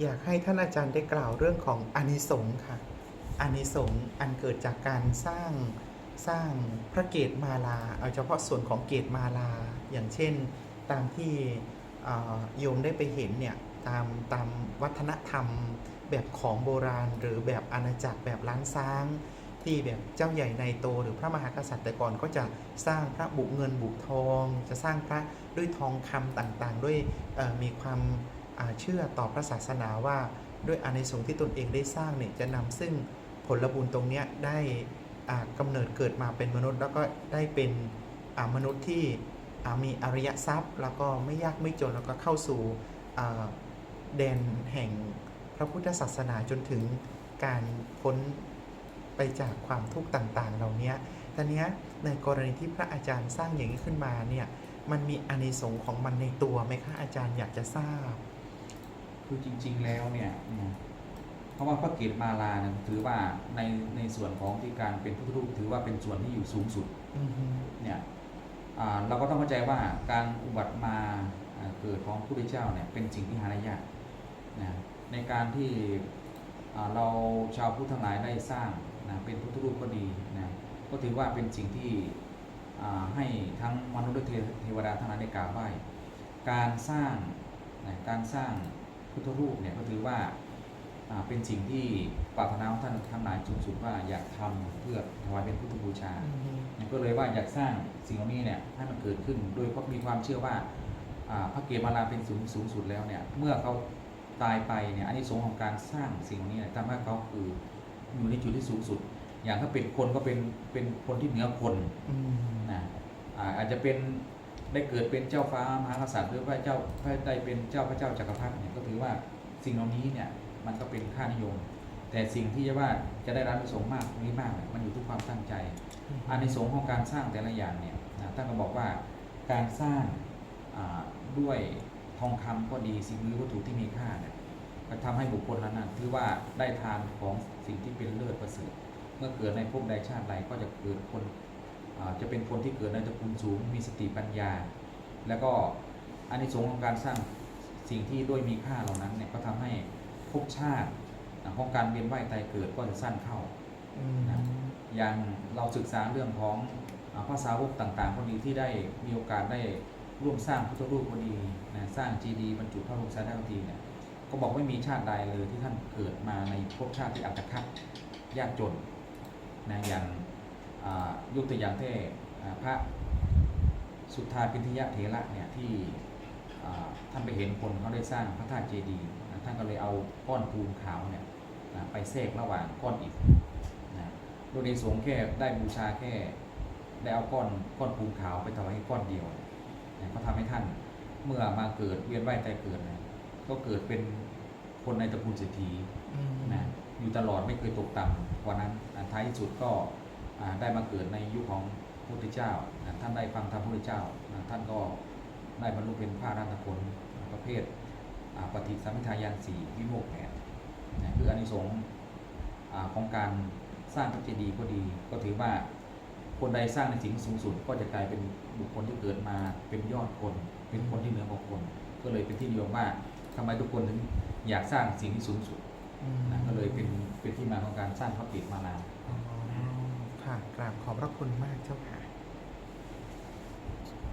อยากให้ท่านอาจารย์ได้กล่าวเรื่องของอานิสงส์ค่ะอานิสงส์อันเกิดจากการสร้างสร้างพระเกตมาลา เอาเฉพาะส่วนของเกตมาลา อย่างเช่น ตามที่โยมได้ไปเห็นเนี่ยตามตามวัฒนธรรมแบบของโบราณ หรือแบบอาณาจักรแบบล้านซ้าง ที่แบบเจ้าใหญ่ในโตหรือพระมหากษัตริย์แต่ก่อนก็จะสร้างพระบุเงินบุทอง จะสร้างพระด้วยทองคำต่างๆ ด้วยมีความ เชื่อต่อพระศาสนาว่าด้วยอานิสงส์ที่ตนเองได้สร้างเนี่ยจะนำซึ่งผลบุญตรงนี้ได้อ่าเนิดเกิดมาเป็นมนุษย์ แล้วก็ได้เป็นมนุษย์ที่มีอริยทรัพย์ แล้วก็ไม่ยากไม่จนแล้วก็เข้าสู่แดนแห่งพระพุทธศาสนาจนถึงการพ้นไปจากความทุกข์ต่างๆ เหล่านี้ทีเนี้ในกรณีที่พระอาจารย์สร้างอย่างนี้ขึ้นมาเนี่ย มันมีอานิสงส์ของมันในตัวไหมคะอาจารย์อยากจะทราบ คือจริง ๆ แล้วเนี่ยอืมเพราะว่าพระเกศมาลาเนี่ยถือว่าในในส่วนของที่การเป็นพุทธรูปถือว่าเป็นส่วนที่อยู่สูงสุดอือฮึเนี่ยอ่าเราก็ต้องเข้าใจว่าการอุบัติมาอ่าเกิดของพระพุทธเจ้าเนี่ยเป็นสิ่งที่หาได้ยากนะในการที่อ่าเราชาวพุทธทั้งหลายได้สร้างนะเป็นพุทธรูปก็ดีนะก็ถือว่าเป็นสิ่งที่อ่าให้ทั้งมนุษย์และเทเทวดาทั้งหลายได้กราบไหว้การสร้างนะการสร้าง พุทธรูปเนี่ยก็ถือว่าอ่าเป็นสิ่งที่ปรารถนาของท่านทั้งหลายสูงสุดว่าอยากทำเพื่อถวายเป็นพุทธบูชาอือฮึก็เลยว่าอยากสร้างสิ่งเหล่านี้เนี่ยให้มันเกิดขึ้นโดยเพราะมีความเชื่อว่าอ่าพระเกศมาลาเป็นสูงสูงสุดแล้วเนี่ยเมื่อเขาตายไปเนี่ยอันนี้สงส์ของการสร้างสิ่งเหล่านี้เนี่ยทำให้เขาคืออยู่ในจุดที่สูงสุด อย่างถ้าเป็นคนก็เป็นเป็นคนที่เหนือคนอืมนะอ่าอาจจะเป็น ได้เกิดเป็นเจ้าฟ้ามหากษัตริย์หรือพระเจ้าได้เป็นเจ้าพระเจ้าจักรพรรดิเนี่ยก็ถือว่าสิ่งเหล่านี้เนี่ยมันก็เป็นค่านิยม แต่สิ่งที่จะว่าจะได้รับประสงค์มากหรือไม่มากเนี่ยมันอยู่ที่ความตั้งใจอานิสงส์ของการสร้างแต่ละอย่างเนี่ยนะท่านก็บอกว่าการสร้างด้วยทองคำก็ดีสิ่งหรือวัตถุที่มีค่าเนี่ยก็ทำให้บุคคลนั้นนะถือว่าได้ทานของสิ่งที่เป็นเลิศประเสริฐเมื่อเกิดในภพใดชาติใดก็จะเกิดคน จะเป็นคนที่เกิดในตระกูลสูง มีสติปัญญา แล้วก็อานิสงส์ของการสร้างสิ่งที่ด้วยมีค่าเหล่านั้นเนี่ยก็ทำให้ภพชาติของการเวียนว่ายตายเกิดก็จะสั้นเข้านะอย่างเราศึกษาเรื่องของภาษาวกต่างๆก็ดีที่ได้มีโอกาสได้ร่วมสร้างพุทธรูปก็ดีนะสร้างจีดีบรรจุพระรูปสารีทีเนี่ยก็บอกไม่มีชาติใดเลยที่ท่านเกิดมาในภพชาติที่อัตคัดยากจนนะอย่าง ยกตัวอย่างที่อ่าพระสุทธาปินทิยะเถระเนี่ยที่อ่าท่านไปเห็นคนเขาได้สร้างพระธาตุเจดีย์นะท่านก็เลยเอาก้อนปูนขาวเนี่ยนะไปแทรกระหว่างก้อนอิฐนะโดยในสงฆ์แค่ได้บูชาแค่ได้เอาก้อนก้อนปูนขาวไปถวายให้ก้อนเดียวนะก็ทำให้ท่านเมื่อมาเกิดเวียนว่ายตายเกิดนะก็เกิดเป็นคนในตระกูลเศรษฐีอืมนะอยู่ตลอดไม่เคยตกต่ำกว่านั้นอ่าท้ายที่สุดก็อ่า ได้มาเกิดในยุคของพระพุทธเจ้า ท่านได้ฟังธรรมพระพุทธเจ้า ท่านก็ได้บรรลุเป็นพระอรหันตผลประเภทปฏิสัมพิทาญาณสี่วิโมกข์แปดนะคืออานิสงส์ของการสร้างพระเจดีย์ก็ดี ก็ถือว่าคนใดสร้างในสิ่งสูงสุดก็จะกลายเป็นบุคคลที่เกิดมาเป็นยอดคน เป็นคนที่เหนือกว่าคน ก็เลยเป็นที่นิยมว่าทำไมทุกคนถึงอยากสร้างสิ่งที่สูงสุดนะก็เลยเป็นเป็นที่มาของการสร้างพระเกศมาลาอ๋อ ค่ะกราบขอบพระคุณมากเจ้าค่ะ